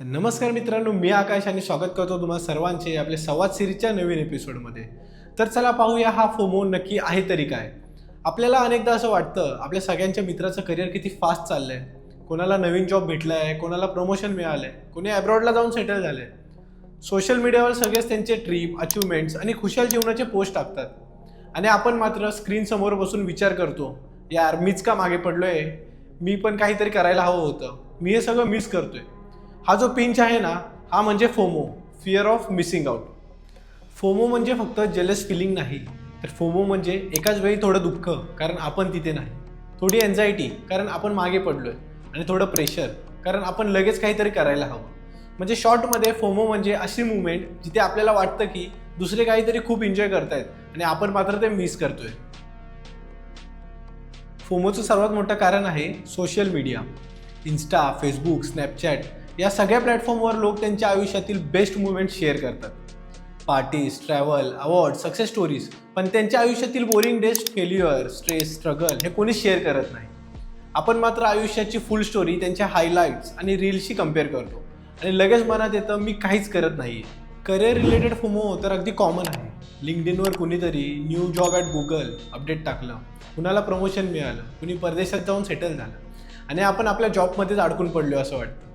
तर नमस्कार मित्रांनो मी आकाश आणि स्वागत करतो तुम्हाला सर्वांचे आपल्या संवाद सिरीजच्या नवीन एपिसोडमध्ये तर चला पाहूया हा फोमो नक्की आहे तरी काय. आपल्याला अनेकदा असं वाटतं आपल्या सगळ्यांच्या मित्राचं करिअर किती फास्ट चाललं आहे कोणाला नवीन जॉब भेटला आहे कोणाला प्रमोशन मिळालं आहे कोणी अब्रॉडला जाऊन सेटल झालं आहे सोशल मीडियावर सगळेच त्यांचे ट्रीप अचिव्हमेंट्स आणि खुशाल जीवनाचे पोस्ट टाकतात. आणि आपण मात्र स्क्रीनसमोर बसून विचार करतो यार मीच का मागे पडलो आहे मी पण काहीतरी करायला हवं होतं. मी हे सगळं मिस करतोय. हा जो पिंच आहे ना हा म्हणजे FOMO fear of missing out FOMO म्हणजे फक्त जेलस फिलिंग नाही तर फोमो म्हणजे एकाच वेळी थोडं दुःख कारण आपण तिथे नाही. थोडी एन्झायटी कारण आपण मागे पडलोय आणि थोडं प्रेशर कारण आपण लगेच काहीतरी करायला हवं. म्हणजे शॉर्टमध्ये फोमो म्हणजे अशी मुवमेंट जिथे आपल्याला वाटतं की दुसरे काहीतरी खूप एन्जॉय करतायत आणि आपण मात्र ते मिस करतोय. फोमोचं सर्वात मोठं कारण आहे social media insta Facebook Snapchat या सगळ्या प्लॅटफॉर्मवर लोक त्यांच्या आयुष्यातील बेस्ट मुवमेंट शेअर करतात. Parties travel award success stories पण त्यांच्या आयुष्यातील boring days failure stress struggle हे कोणी शेअर करत नाही. आपण मात्र आयुष्याची फुल स्टोरी त्यांच्या हायलाईट्स आणि रील्सशी कंपेअर करतो. आणि लगेच मनात येतं मी काहीच करत नाही. करिअर रिलेटेड फोमो तर अगदी कॉमन आहे. लिंकडिनवर कुणीतरी new job at Google update टाकलं कुणाला प्रमोशन मिळालं कुणी परदेशात जाऊन सेटल झालं आणि आपण आपल्या जॉबमध्येच अडकून पडलो असं वाटतं.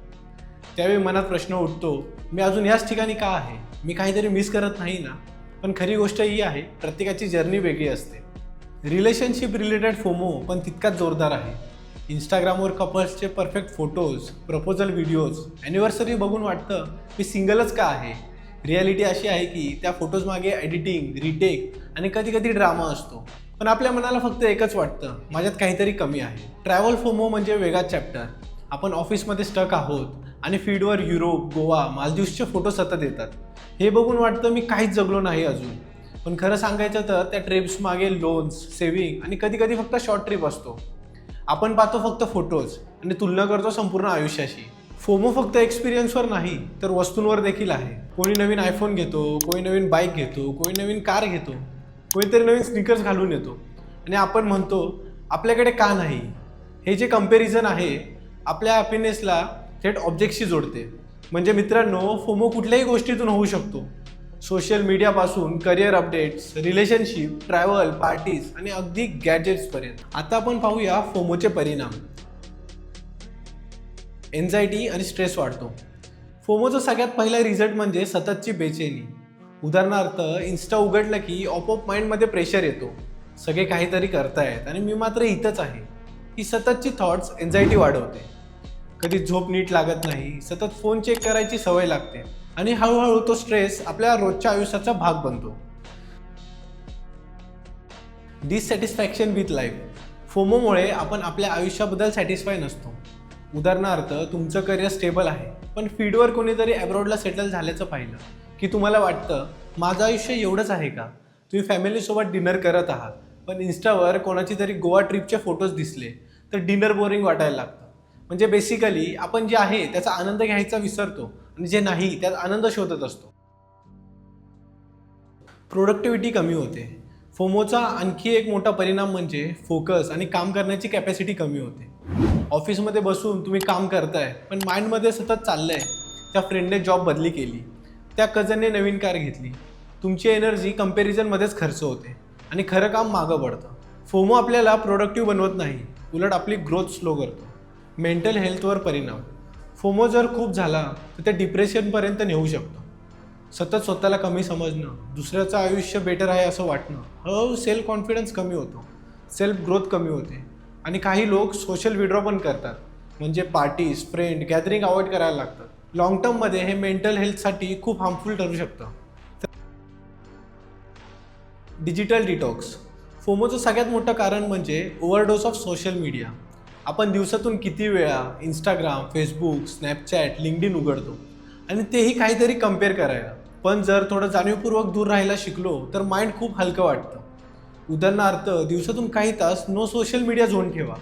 त्यावेळी मनात प्रश्न उठतो मी अजून ह्याच ठिकाणी का आहे? मी काहीतरी मिस करत नाही ना? पण खरी गोष्ट ही आहे प्रत्येकाची जर्नी वेगळी असते. रिलेशनशिप रिलेटेड फोमो पण तितकाच जोरदार आहे. इंस्टाग्रामवर कपल्सचे perfect photos proposal videos anniversary बघून वाटतं मी सिंगलच का आहे? रियालिटी अशी आहे की त्या फोटोज मागे एडिटिंग रिटेक आणि कधी कधी ड्रामा असतो. पण आपल्या मनाला फक्त एकच वाटतं माझ्यात काहीतरी कमी आहे. ट्रॅव्हल फोमो म्हणजे वेगळाच चॅप्टर आपण ऑफिसमध्ये स्टक आहोत आणि फीडवर युरोप गोवा मालदीवचे फोटो सतत येतात. हे बघून वाटतं मी काहीच जगलो नाही अजून. पण खरं सांगायचं तर त्या ट्रिप्स मागे लोन्स सेविंग आणि कधी कधी फक्त शॉर्ट ट्रिप असतो. आपण पाहतो फक्त फोटोज आणि तुलना करतो संपूर्ण आयुष्याशी. फोमो फक्त एक्सपिरियन्सवर नाही तर वस्तूंवर देखील आहे. कोणी नवीन आयफोन घेतो कोणी नवीन बाईक घेतो कोणी नवीन कार घेतो कोणीतरी नवीन स्निकर्स घालून येतो. आणि आपण म्हणतो आपल्याकडे का नाही? हे जे कंपॅरिझन आहे आपल्या हॅपीनेसला थेट ऑब्जेक्टशी जोडते. म्हणजे मित्रांनो फोमो कुठल्याही गोष्टीतून होऊ शकतो. Social मीडियापासून career updates relationship travel parties आणि अगदी गॅजेट्सपर्यंत आता आपण पाहूया फोमोचे परिणाम. एन्झायटी आणि स्ट्रेस वाढतो. फोमोचा सगळ्यात पहिला रिझल्ट म्हणजे सततची बेचैनी. उदाहरणार्थ इन्स्टा उघडलं की ऑपोप माइंडमध्ये प्रेशर येतो. सगळे काहीतरी करतायत आणि मी मात्र इथंच आहे. ही सततची थॉट्स एन्झायटी वाढवते. कधी झोप नीट लागत नाही सतत फोन चेक करायची सवय लागते आणि हळूहळू तो स्ट्रेस आपल्या रोजच्या आयुष्याचा भाग बनतो. डिससॅटिस्फॅक्शन विथ लाईफ फोमोमुळे आपण आपल्या आयुष्याबद्दल सॅटिस्फाय नसतो. उदाहरणार्थ तुमचं करिअर स्टेबल आहे पण फीडवर कोणीतरी अब्रॉडला सेटल झाल्याचं पाहिलं की तुम्हाला वाटतं माझं आयुष्य एवढंच आहे का? तुम्ही फॅमिलीसोबत डिनर करत आहात पण इन्स्टावर कोणाची तरी गोवा ट्रिपचे फोटोज दिसले तर डिनर बोरिंग वाटायला लागतं. म्हणजे बेसिकली आपण जे आहे त्याचा आनंद घ्यायचा विसरतो आणि जे नाही त्यात आनंद शोधत असतो. प्रोडक्टिव्हिटी कमी होते. फोमोचा आणखी एक मोठा परिणाम म्हणजे फोकस आणि काम करण्याची कॅपॅसिटी कमी होते. ऑफिसमध्ये बसून तुम्ही काम करताय पण माइंडमध्ये सतत चाललंय. त्या फ्रेंडने जॉब बदली केली. त्या कझनने नवीन कार घेतली. तुमची एनर्जी कम्पॅरिझनमध्येच खर्च होते. आणि खरं काम मागं पडतं. फोमो आपल्याला प्रोडक्टिव्ह बनवत नाही. उलट आपली ग्रोथ स्लो करतो. मेंटल हेल्थवर परिणाम. फोमो जर खूप झाला तर ते डिप्रेशनपर्यंत नेऊ शकतो. सतत स्वतःला कमी समजणं दुसऱ्याचं आयुष्य बेटर आहे असं वाटणं हळूहळू सेल्फ कॉन्फिडन्स कमी होतो. सेल्फ ग्रोथ कमी होते. आणि काही लोक सोशल विड्रॉ पण करतात. म्हणजे पार्टीज फ्रेंड गॅदरिंग अवॉइड करायला लागतात. लॉंग टर्ममध्ये हे मेंटल हेल्थसाठी खूप हार्मफुल ठरू शकतं. डिजिटल डिटॉक्स फोमोचं सगळ्यात मोठं कारण म्हणजे ओव्हरडोस ऑफ सोशल मीडिया आपण दिवसातून किती वेळा इंस्टाग्राम फेसबुक स्नॅपचॅट लिंकडिन उघडतो? आणि तेही काहीतरी कंपेअर करायला. पण जर थोडं जाणीवपूर्वक दूर राहायला शिकलो तर माइंड खूप हलकं वाटतं. उदाहरणार्थ दिवसातून काही तास नो सोशल मीडिया झोन ठेवा.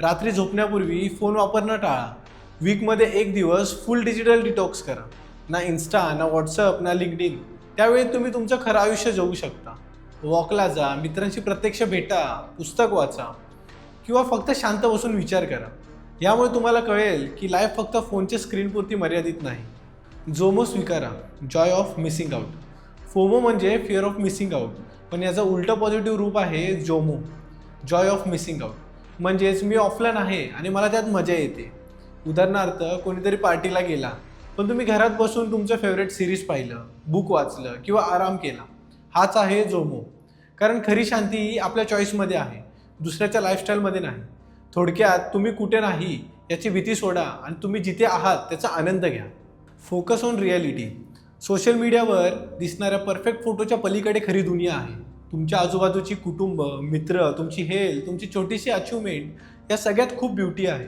रात्री झोपण्यापूर्वी फोन वापरणं टाळा. वीकमध्ये एक दिवस फुल डिजिटल डिटॉक्स करा. ना इन्स्टा ना व्हॉट्सअप ना लिंकडिन त्यावेळी तुम्ही तुमचं खरं आयुष्य जगू शकता. वॉकला जा मित्रांशी प्रत्यक्ष भेटा पुस्तक वाचा. किंवा फक्त शांत बसून विचार करा. यामुळे तुम्हाला कळेल की लाईफ फक्त फोनच्या स्क्रीनपुरती मर्यादित नाही. जोमो स्वीकारा. Joy of missing out FOMO म्हणजे फिअर ऑफ मिसिंग आउट पण याचं उलटं पॉझिटिव्ह रूप आहे JOMO. Joy of missing out म्हणजेच मी ऑफलाईन आहे आणि मला त्यात मजा येते. उदाहरणार्थ कोणीतरी पार्टीला गेला. पण तुम्ही घरात बसून तुमचं फेवरेट सिरीज पाहिलं बुक वाचलं किंवा आराम केला. हाच आहे जोमो. कारण खरी शांती ही आपल्या चॉईसमध्ये आहे. दुसऱ्याच्या लाईफस्टाईलमध्ये नाही. थोडक्यात तुम्ही कुठे नाही याची भीती सोडा आणि तुम्ही जिथे आहात त्याचा आनंद घ्या. फोकस ऑन रियालिटी सोशल मीडियावर दिसणाऱ्या परफेक्ट फोटोच्या पलीकडे खरी दुनिया आहे. तुमच्या आजूबाजूची कुटुंब मित्र तुमची हेल्थ तुमची छोटीशी अचिव्हमेंट या सगळ्यात खूप ब्युटी आहे.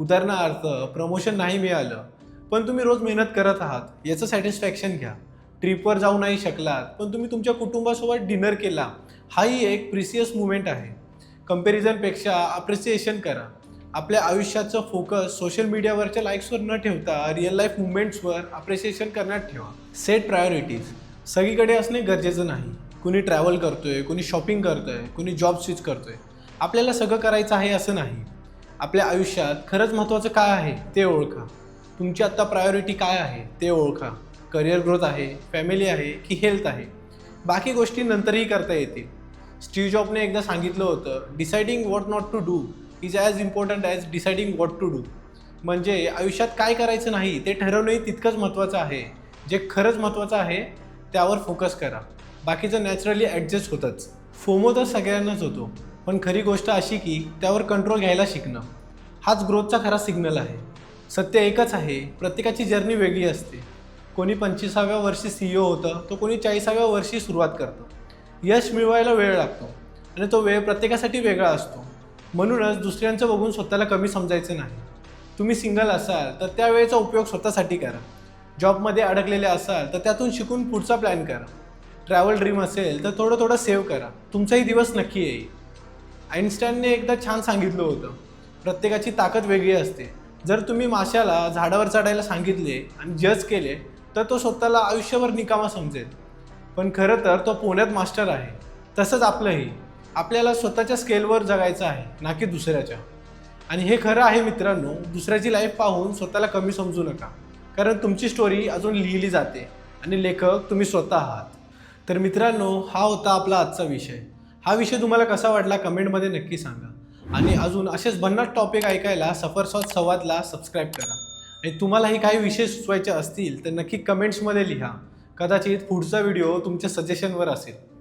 उदाहरणार्थ प्रमोशन नाही मिळालं पण तुम्ही रोज मेहनत करत आहात याचं सॅटिस्फॅक्शन घ्या. ट्रिपवर जाऊ नाही शकलात पण तुम्ही तुमच्या कुटुंबासोबत डिनर केला हाही एक प्रिसियस मुवमेंट आहे. कम्पॅरिझनपेक्षा अप्रिसिएशन करा. आपल्या आयुष्याचं फोकस सोशल मीडियावरच्या लाईक्सवर न ठेवता रिअल लाईफ मुवमेंट्सवर अप्रिसिएशन करण्यात ठेवा. सेट प्रायोरिटीज सगळीकडे असणे गरजेचं नाही. कुणी ट्रॅव्हल करतोय कुणी शॉपिंग करतोय कुणी जॉब स्विच करतोय. आपल्याला सगळं करायचं आहे असं नाही. आपल्या आयुष्यात खरंच महत्त्वाचं काय आहे ते ओळखा. तुमची आत्ता प्रायोरिटी काय आहे ते ओळखा. करिअर ग्रोथ आहे फॅमिली आहे की हेल्थ आहे. बाकी गोष्टी नंतरही करता येतील. स्टीव जॉबने एकदा सांगितलं होतं deciding what not to do is as important as deciding what to do म्हणजे आयुष्यात काय करायचं नाही ते ठरवणंही तितकंच महत्त्वाचं आहे. जे खरंच महत्त्वाचं आहे त्यावर फोकस करा. बाकीचं नॅचरली ॲडजस्ट होतंच. फोमो तर सगळ्यांनाच होतो पण खरी गोष्ट अशी की त्यावर कंट्रोल घ्यायला शिकणं. हाच ग्रोथचा खरा सिग्नल आहे. सत्य एकच आहे प्रत्येकाची जर्नी वेगळी असते. कोणी पंचवीसाव्या वर्षी सी ओ होतं तो कोणी चाळीसाव्या वर्षी सुरुवात करतं. यश मिळवायला वेळ लागतो. आणि तो वेळ प्रत्येकासाठी वेगळा असतो. म्हणूनच दुसऱ्यांचं बघून स्वतःला कमी समजायचं नाही. तुम्ही सिंगल असाल तर त्या वेळेचा उपयोग स्वतःसाठी करा. जॉबमध्ये अडकलेले असाल तर त्यातून शिकून पुढचा प्लॅन करा. ट्रॅव्हल ड्रीम असेल तर थोडं थोडं सेव्ह करा. तुमचाही दिवस नक्की येईल. आईन्स्टाईनने एकदा छान सांगितलं होतं. प्रत्येकाची ताकद वेगळी असते. जर तुम्ही माशाला झाडावर चढायला सांगितले आणि जज केले तर तो स्वतःला आयुष्यभर निकामा समजेल. पण खरं तर तो पुण्यात मास्टर आहे. तसंच आपलंही. आपल्याला स्वतःच्या स्केलवर जगायचं आहे ना की दुसऱ्याच्या. आणि हे खरं आहे मित्रांनो दुसऱ्याची लाईफ पाहून स्वतःला कमी समजू नका. कारण तुमची स्टोरी अजून लिहिली जाते आणि लेखक तुम्ही स्वतः आहात. तर मित्रांनो हा होता आपला आजचा विषय. हा विषय तुम्हाला कसा वाटला कमेंटमध्ये नक्की सांगा. आणि अजून असेच भन्नाट टॉपिक ऐकायला सफरसॉट संवादला सबस्क्राईब करा. आणि तुम्हालाही काही विषय सुचवायचे असतील तर नक्की कमेंट्समध्ये लिहा. कदाचित पुढचा व्हिडिओ तुमच्या सजेशनवर असेल.